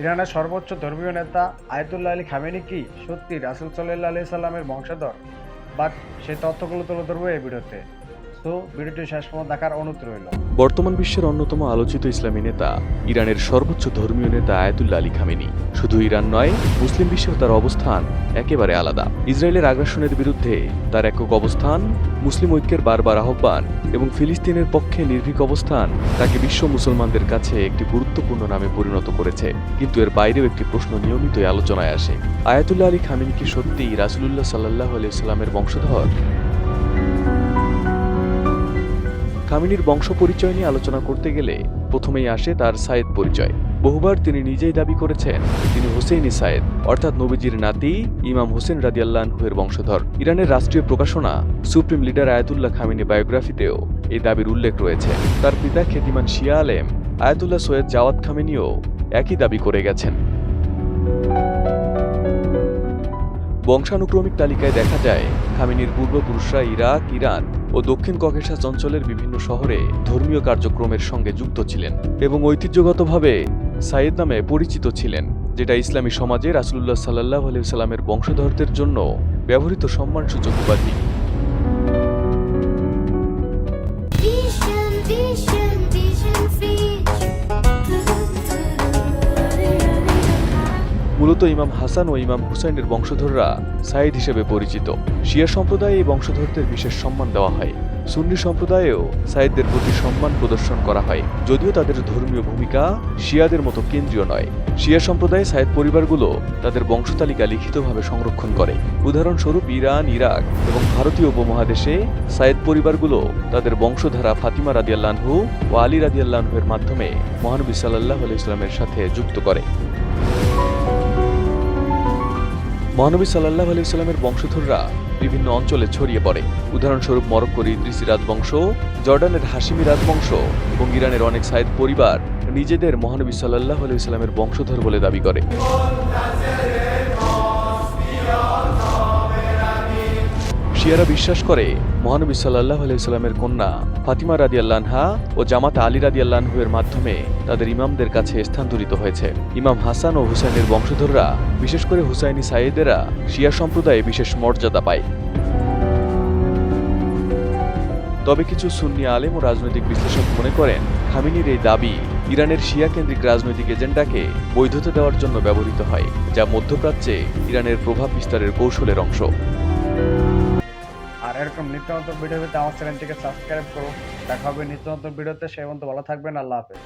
ইরানের সর্বোচ্চ ধর্মীয় নেতা আয়তুল্লাহ আলী খামেনি কি সত্যি রাসুল সাল্লাহ আলি সাল্লামের বংশধর? বা সেই তথ্যগুলো তুলে ধরবো এই ভিডিওতে। ভিডিওটি শেষ পর্যন্ত দেখার অনুরোধ রইল। বর্তমান বিশ্বের অন্যতম আলোচিত ইসলামী নেতা, ইরানের সর্বোচ্চ ধর্মীয় নেতা আয়াতুল্লাহ আলী খামেনি। শুধু ইরান নয়, মুসলিম বিশ্বেও তার অবস্থান একেবারে আলাদা। ইসরায়েলের আগ্রাসনের বিরুদ্ধে তার একক অবস্থান, মুসলিম ঐক্যের বারবার আহ্বান এবং ফিলিস্তিনের পক্ষে নির্ভীক অবস্থান তাকে বিশ্ব মুসলমানদের কাছে একটি গুরুত্বপূর্ণ নামে পরিণত করেছে। কিন্তু এর বাইরেও একটি প্রশ্ন নিয়মিতই আলোচনায় আসে। আয়াতুল্লাহ আলী খামেনি কি সত্যিই রাসুলুল্লাহ সাল্লাহ আলিয়া সাল্লামের বংশধর? খামিনির বংশ পরিচয় নিয়ে আলোচনা করতে গেলে প্রথমেই আসে তার সায়েদ পরিচয়। বহুবার তিনি নিজেই দাবি করেছেন তিনি হোসেইনি সায়েদ, অর্থাৎ নবীজির নাতি ইমাম হোসেন রাদিয়াল্লাহুয়ের বংশধর। ইরানের রাষ্ট্রীয় প্রকাশনা সুপ্রিম লিডার আয়াতুল্লাহ খামিনি বায়োগ্রাফিতেও এই দাবির উল্লেখ রয়েছে। তার পিতা খ্যাতিমান শিয়া আলেম, আয়াতুল্লাহ সৈয়দ জাওয়াত খামেনিও একই দাবি করে গেছেন। বংশানুক্রমিক তালিকায় দেখা যায়, খামেনির পূর্বপুরুষরা ইরাক, ইরান ও দক্ষিণ ককেশাস অঞ্চলের বিভিন্ন শহরে ধর্মীয় কার্যক্রমের সঙ্গে যুক্ত ছিলেন এবং ঐতিহ্যগতভাবে সাইদ নামে পরিচিত ছিলেন, যেটা ইসলামী সমাজে রাসুল্লাহ সাল্লাহ আলিয়াল্লামের বংশধরদের জন্য ব্যবহৃত সম্মানসূচক উপাধি। মূলত ইমাম হাসান ও ইমাম হুসাইনের বংশধররা সাইদ হিসেবে পরিচিত। শিয়া সম্প্রদায়ে এই বংশধরদের বিশেষ সম্মান দেওয়া হয়। সুন্নি সম্প্রদায়েও সাইদদের প্রতি সম্মান প্রদর্শন করা হয়। যদিও তাদের ধর্মীয় ভূমিকা শিয়াদের মতো কেন্দ্রীয় নয়। শিয়া সম্প্রদায়ে সাইদ পরিবারগুলো তাদের বংশতালিকা লিখিতভাবে সংরক্ষণ করে। উদাহরণস্বরূপ ইরান, ইরাক এবং ভারতীয় উপমহাদেশে সাইদ পরিবারগুলো তাদের বংশধারা ফাতিমা রাদিয়াল্লাহু ও আলী রাদিয়াল্লাহুয়ের মাধ্যমে মহানবী সাল্লাহ ইসলামের সাথে যুক্ত করে। মহানবী সাল্লাহ আলি সাল্লামের বংশধররা বিভিন্ন অঞ্চলে ছড়িয়ে পড়ে। উদাহরণস্বরূপ মরক্কোর ইদ্রিসি রাজবংশ, জর্ডানের হাসিমি রাজবংশ এবং ইরানের অনেক সাইদ পরিবার নিজেদের মহানবী সাল্লাহ আলি সাল্লামের বংশধর বলে দাবি করে। শিয়ারা বিশ্বাস করে, মহানবী সাল্লাহ আলাইসাল্লামের কন্যা ফাতিমা রাদি আল্লাহা ও জামাত আলী রাদি আল্লাহের মাধ্যমে তাদের ইমামদের কাছে স্থানান্তরিত হয়েছে। ইমাম হাসান ও হুসাইনের বংশধররা, বিশেষ করে হুসাইনি সাইয়েদেরা, শিয়া সম্প্রদায়ে বিশেষ মর্যাদা পায়। তবে কিছু সুন্নি আলেম ও রাজনৈতিক বিশ্লেষক মনে করেন, খামিনির এই দাবি ইরানের শিয়া কেন্দ্রিক রাজনৈতিক এজেন্ডাকে বৈধতা দেওয়ার জন্য ব্যবহৃত হয়, যা মধ্যপ্রাচ্যে ইরানের প্রভাব বিস্তারের কৌশলের অংশ। এরকম নিত্য নতুন ভিডিও পেতে আমার চ্যানেলটিকে সাবস্ক্রাইব করুন দেখা হবে নিত্য নতুন ভিডিওতে। সেই মতো ভালো থাকবেন। আল্লাহ হাফেজ।